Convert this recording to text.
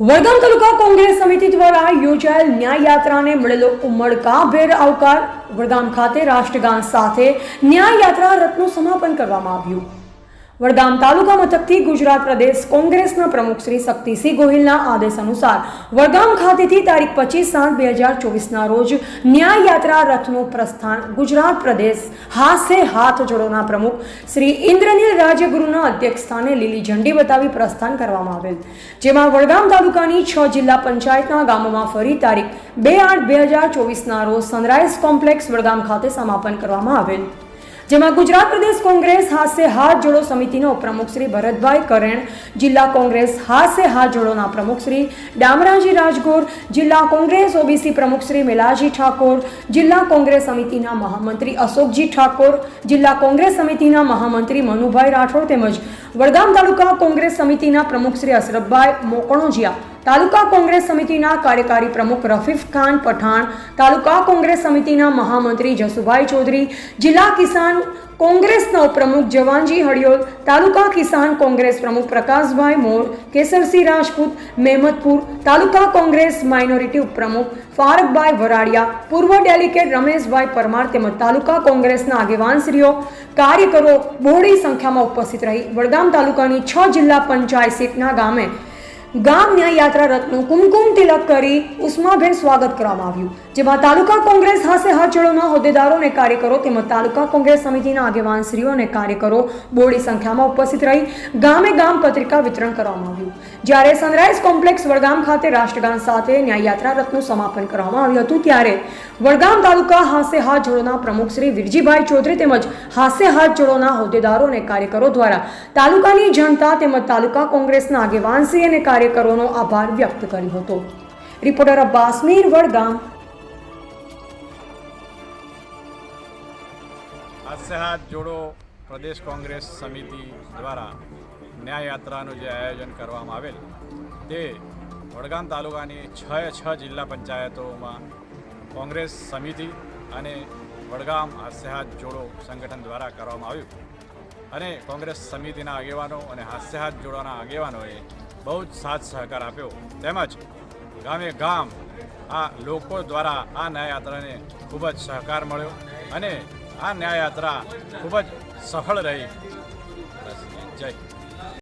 વડગામ તાલુકા કોંગ્રેસ સમિતિ દ્વારા યોજાયેલ ન્યાય યાત્રાને મળેલો ઉમળકાભેર આવકાર, વડગામ ખાતે રાષ્ટ્રગાન સાથે ન્યાય યાત્રા રથનું સમાપન કરવામાં આવ્યું. વડગામ તાલુકા મથકથી ગુજરાત પ્રદેશ કોંગ્રેસના પ્રમુખ શ્રી શક્તિસિંહ ગોહિલના આદેશ અનુસાર વડગામ ખાતેથી તારીખ પચીસ સાત બે હજાર ચોવીસના રોજ ન્યાય યાત્રા રથનું પ્રસ્થાન ગુજરાત પ્રદેશ હાથે હાથ જોડોના પ્રમુખ શ્રી ઇન્દ્રનીલ રાજ્યગુરુના અધ્યક્ષસ્થાને લીલી ઝંડી બતાવી પ્રસ્થાન કરવામાં આવેલ. જેમાં વડગામ તાલુકાની છ જિલ્લા પંચાયતના ગામોમાં ફરી તારીખ બે આઠ બે હજાર ચોવીસના રોજ સનરાઈઝ કોમ્પ્લેક્સ વડગામ ખાતે સમાપન કરવામાં આવેલ. જેમાં ગુજરાત પ્રદેશ કોંગ્રેસ હાસ્ય હાથ જોડો સમિતિનો પ્રમુખ શ્રી ભરતભાઈ કરેણ, જિલ્લા કોંગ્રેસ હાસ્ય હાથ જોડોના પ્રમુખ શ્રી ડામરાજી રાજગોર, જિલ્લા કોંગ્રેસ ઓબીસી પ્રમુખ શ્રી મેલાજી ઠાકોર, જિલ્લા કોંગ્રેસ સમિતિના મહામંત્રી અશોકજી ઠાકોર, જિલ્લા કોંગ્રેસ સમિતિના મહામંત્રી મનુભાઈ રાઠોડ તેમજ વડગામ તાલુકા કોંગ્રેસ સમિતિના પ્રમુખ શ્રી અશરફભાઈ મોકણોજિયા તાલુકા કોંગ્રેસ સમિતિના કાર્યકારી પ્રમુખ રફીફ ખાન પઠાણ, તાલુકા કોંગ્રેસ સમિતિના મહામંત્રી જસુભાઈ ચૌધરી, જિલ્લા કિસાન કોંગ્રેસના ઉપપ્રમુખ જવાનજી હડિયોલ તાલુકા કિસાન કોંગ્રેસ પ્રમુખ પ્રકાશભાઈ મોર, કેસરસિંહ રાજપૂત, મહેમદપુર, તાલુકા કોંગ્રેસ માઇનોરિટી ઉપપ્રમુખ ફારકભાઈ વરાડિયા, પૂર્વ ડેલિગેટ રમેશભાઈ પરમાર તેમજ તાલુકા કોંગ્રેસના આગેવાનશ્રીઓ, કાર્યકરો બહોળી સંખ્યામાં ઉપસ્થિત રહી. વડગામ તાલુકાની છ જિલ્લા પંચાયત સીટના ગામે ગામ ન્યાય યાત્રા રથનું કુમકુમ તિલક કરી ઉષ્માભેર સ્વાગત કરવામાં આવ્યું, જેમાં તાલુકા કોંગ્રેસ હાસે હાથ હોદ્દેદારો અને કાર્યકરો તેમજ તાલુકા કોંગ્રેસ સમિતિના આગેવાનશ્રીઓ અને કાર્યકરો બોડી સંખ્યામાં ઉપસ્થિત રહી ગામે ગામ પત્રિકા વિતરણ કરવામાં આવ્યું. જ્યારે સનરાઈઝ કોમ્પ્લેક્સ વડગામ ખાતે રાષ્ટ્રગાન સાથે ન્યાય યાત્રા રથનું સમાપન કરવામાં આવ્યું હતું, ત્યારે વડગામ તાલુકા હાસ્ય હાથ જોડોના પ્રમુખ શ્રી વિરજીભાઈ ચૌધરી તેમજ હાસ્ય હાથ જોડોના હોદ્દેદારો અને કાર્યકરો દ્વારા તાલુકાની જનતા તેમજ તાલુકા કોંગ્રેસના આગેવાનશ્રી અને કાર્યકરોનો આભાર વ્યક્ત કર્યો હતો. રિપોર્ટર અબ્બાસ મીર વડગામ હાસ્ય હાથ જોડો પ્રદેશ કોંગ્રેસ સમિતિ દ્વારા ન્યાય યાત્રાનું જે આયોજન કરવામાં આવેલ તે વડગામ તાલુકાની છ છ જિલ્લા પંચાયતોમાં કોંગ્રેસ સમિતિ અને વડગામ હાસ્યહાથ જોડો સંગઠન દ્વારા કરવામાં આવ્યું. અને કોંગ્રેસ સમિતિના આગેવાનો અને હાસ્યહાથ જોડોના આગેવાનોએ બહુ જ સાથ સહકાર આપ્યો. તેમજ ગામે ગામ આ લોકો દ્વારા આ ન્યાયયાત્રાને ખૂબ જ સહકાર મળ્યો અને આ ન્યાયયાત્રા ખૂબ જ સફળ રહી. જય.